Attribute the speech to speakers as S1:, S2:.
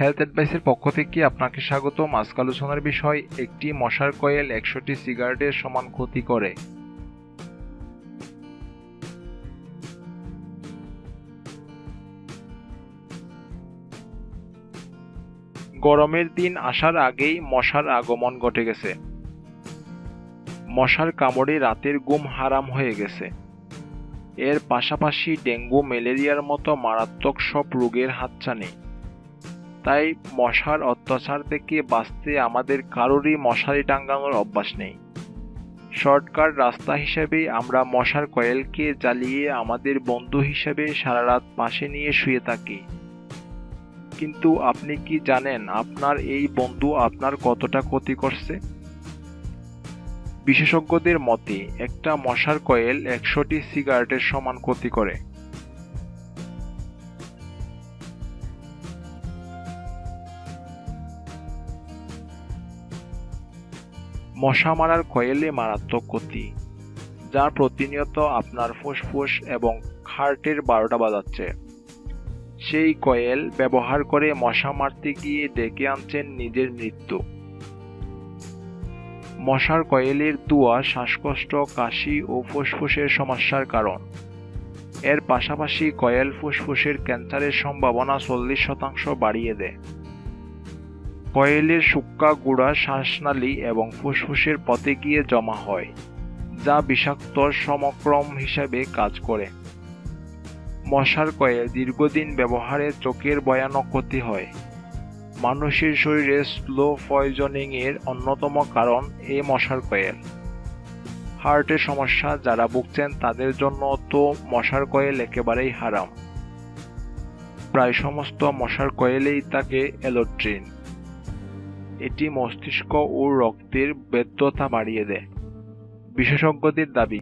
S1: Health অ্যাডভাইসের পক্ষ থেকে আপনাকে স্বাগতম। আজক আলোচনার বিষয়, একটি মশার কয়েল একশোটি সিগারেটের সমান ক্ষতি করে। গরমের দিন আসার আগেই মশার আগমন ঘটে গেছে। মশার কামড়ে রাতের ঘুম হারাম হয়ে গেছে। এর পাশাপাশি ডেঙ্গু, ম্যালেরিয়ার মতো মারাত্মক সব রোগের হাতছানি। তাই মশার অত্যাচার থেকে বাঁচতে আমাদের কারোরই মশারি টাঙ্গানোর অভ্যাস নেই। শর্টকাট রাস্তা হিসেবে আমরা মশার কয়েলকে জ্বালিয়ে আমাদের বন্ধু হিসেবে সারা রাত পাশে নিয়ে শুয়ে থাকি। কিন্তু আপনি কি জানেন আপনার এই বন্ধু আপনার কতটা ক্ষতি করছে? বিশেষজ্ঞদের মতে, একটা মশার কয়েল একশোটি সিগারেটের সমান ক্ষতি করে। মশা মারার কয়েলে মারাত্মক ক্ষতি যা প্রতিনিয়ত আপনার ফুসফুস এবং হার্টের বারোটা বাজাচ্ছে। সেই কয়েল ব্যবহার করে মশা মারতে গিয়ে ডেকে আনছেন নিজের মৃত্যু। মশার কয়েলের ধোঁয়া শ্বাসকষ্ট, কাশি ও ফুসফুসের সমস্যার কারণ। এর পাশাপাশি কয়েল ফুসফুসের ক্যান্সারের সম্ভাবনা চল্লিশ শতাংশ বাড়িয়ে দেয়। কয়েলের শুক্কা গুঁড়া শ্বাসনালী এবং ফুসফুসের পথে গিয়ে জমা হয়, যা বিষাক্ত সমক্রম হিসেবে কাজ করে। মশার কয়েল দীর্ঘদিন ব্যবহারে চোখের ভয়ানক ক্ষতি হয়। মানুষের শরীরে স্লো পয়জনিং এর অন্যতম কারণ এই মশার কয়েল। হার্টের সমস্যা, যারা ভুগছেন তাদের জন্য তো মশার কয়েল একেবারেই হারাম। প্রায় সমস্ত মশার কয়েলেই থাকে এলোট্রিন এটি মস্তিষ্ক ও রক্তের বেদ্যতা বাড়িয়ে দেয়। বিশেষজ্ঞদের দাবি